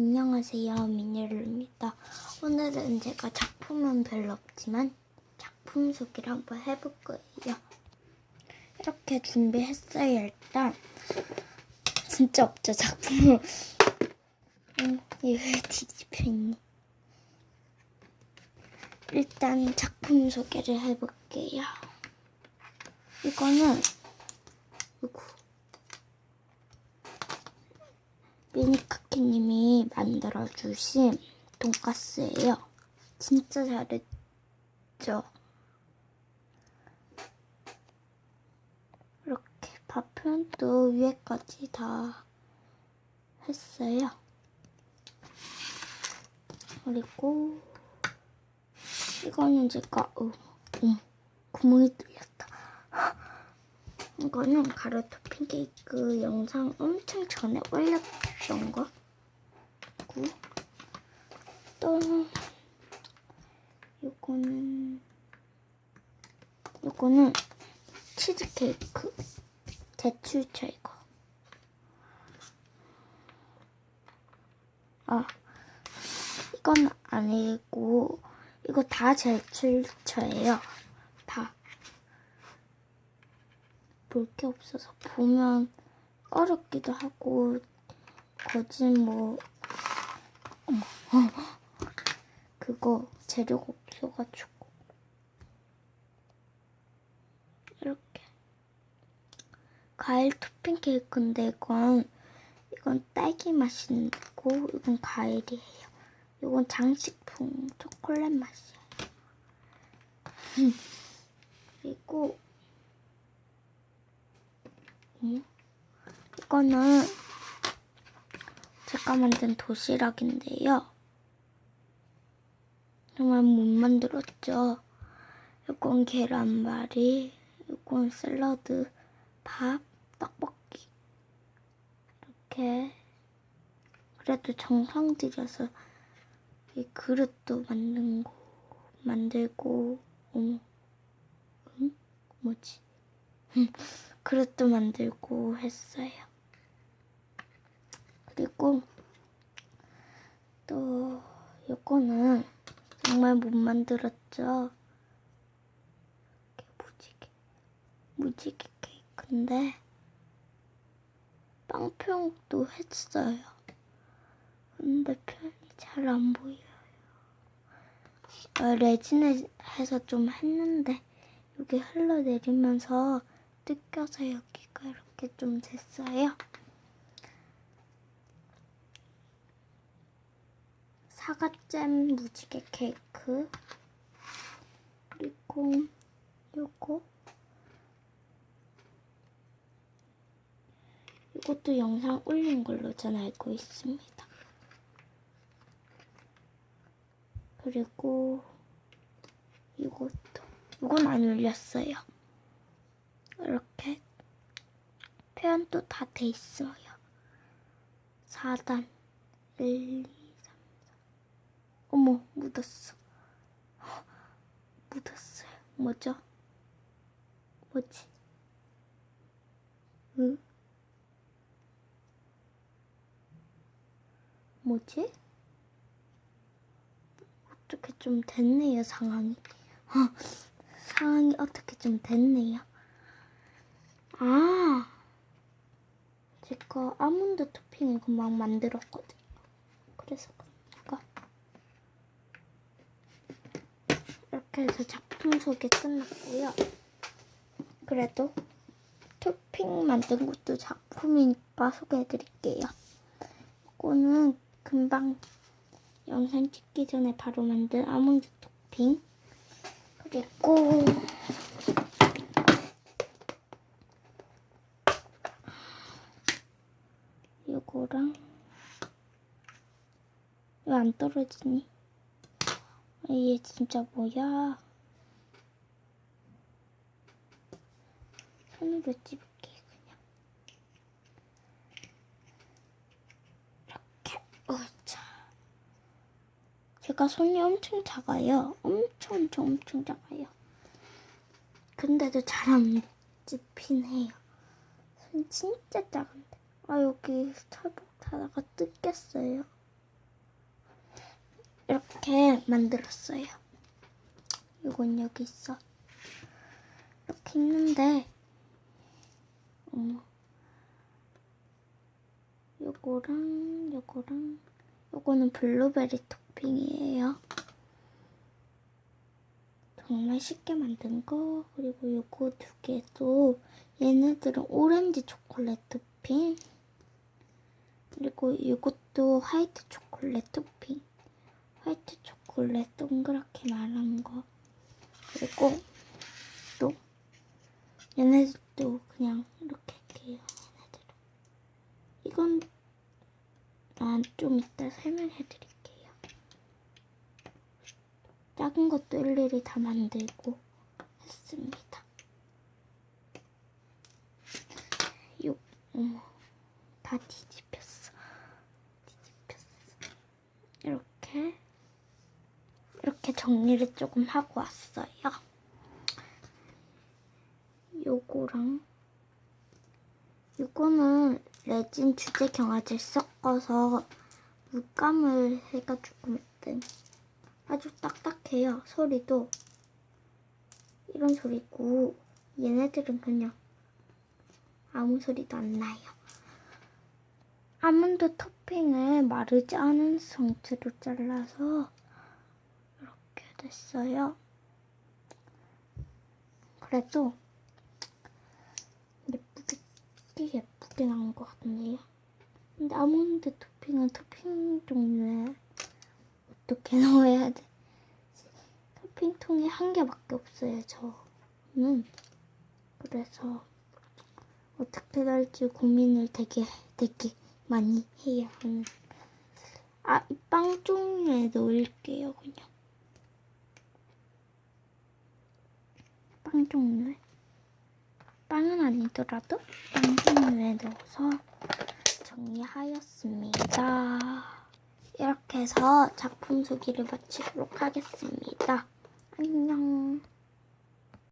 안녕하세요 미니루입니다. 오늘은 제가 작품은 별로 없지만 작품 소개를 한번 해볼 거예요. 이렇게 준비했어요 일단 진짜 없죠 작품. 음, 이거 왜 뒤집혀 있니? 일단 작품 소개를 해볼게요. 이거는 이거 미니카키님이 만들어주신 돈가스예요. 진짜 잘했죠? 이렇게 밥 표현도 위에까지 다 했어요. 그리고 이거는 제가 어, 어, 구멍이 뚫렸다. 이거는 가루 토핑 케이크 영상 엄청 전에 올렸던 거. 그리고 또 이거는 이거는 치즈 케이크 제출처 이거. 아 이건 아니고 이거 다 제출처예요. 다. 볼 게 없어서 보면 어렵기도 하고 거진 뭐 어머 그거 재료가 없어가지고 이렇게 과일 토핑 케이크인데 이건 이건 딸기 맛이고 이건 과일이에요. 이건 장식품 초콜릿 맛이에요. 그리고 음, 이거는 제가 만든 도시락인데요. 정말 못 만들었죠. 이건 계란말이, 이건 샐러드, 밥, 떡볶이. 이렇게 그래도 정성 들여서 이 그릇도 만든 거 만들고 어머 응? 뭐지? 그릇도 만들고 했어요. 그리고 또 요거는 정말 못 만들었죠. 무지개 무지개 케이크인데 빵 표현도 했어요. 근데 표현이 잘 안 보여요. 어, 레진을 해서 좀 했는데 여기 흘러내리면서 뜯겨서 여기가 이렇게 좀 됐어요. 사과잼 무지개 케이크 그리고 요거 이것도 영상 올린 걸로 전 알고 있습니다. 그리고 이것도 이건 안 올렸어요. 이렇게 표현도 다 돼 있어요. 4단 1, 2, 3, 4 어머 묻었어. 묻었어요. 뭐죠? 뭐지? 응? 뭐지? 어떻게 좀 됐네요 상황이. 어, 상황이 어떻게 좀 됐네요. 아, 제가 아몬드 토핑을 금방 만들었거든요. 그래서 그런가? 이렇게 해서 작품 소개 끝났고요. 그래도 토핑 만든 것도 작품이니까 소개해드릴게요. 이거는 금방 영상 찍기 전에 바로 만든 아몬드 토핑. 그리고 요거랑 왜 안 떨어지니? 아, 얘 진짜 뭐야? 손으로 집게 그냥 이렇게 어자 제가 손이 엄청 작아요. 엄청 엄청 엄청 작아요. 근데도 잘 안 집힌 해요. 손 진짜 작은데. 아 여기 털복 타다가 뜯겼어요. 이렇게 만들었어요. 이건 여기 있어. 이렇게 있는데, 어머. 요거랑, 요거랑, 요거는 블루베리 토핑이에요. 정말 쉽게 만든 거. 그리고 요거 두 개도 얘네들은 오렌지 초콜릿 토핑. 그리고 이것도 화이트 초콜릿 토핑. 화이트 초콜릿 동그랗게 말한 거. 그리고 또 얘네들도 그냥 이렇게 할게요. 얘네들은. 이건 난 좀 이따 설명해 드릴게요. 작은 것도 일일이 다 만들고 했습니다. 요, 어머, 다 뒤집혔어. 뒤집혔어. 이렇게, 이렇게 정리를 조금 하고 왔어요. 요거랑, 요거는 레진 주제 경화질 섞어서 물감을 해가지고 만든 아주 딱딱해요. 소리도 이런 소리고 얘네들은 그냥 아무 소리도 안 나요. 아몬드 토핑을 마르지 않은 상태로 잘라서 됐어요. 그래도 예쁘게 예쁘게 나온 것 같네요. 근데 아몬드 토핑은 토핑 종류에 어떻게 넣어야 돼? 토핑통이 한 개밖에 없어요, 저는. 그래서 어떻게 할지 고민을 되게 되게 많이 해요. 아, 이 빵 종류에 넣을게요, 그냥. 빵 종류에. 빵은 아니더라도 빵 종류에 넣어서 정리하였습니다. 이렇게 해서 작품 소개를 마치도록 하겠습니다. 안녕.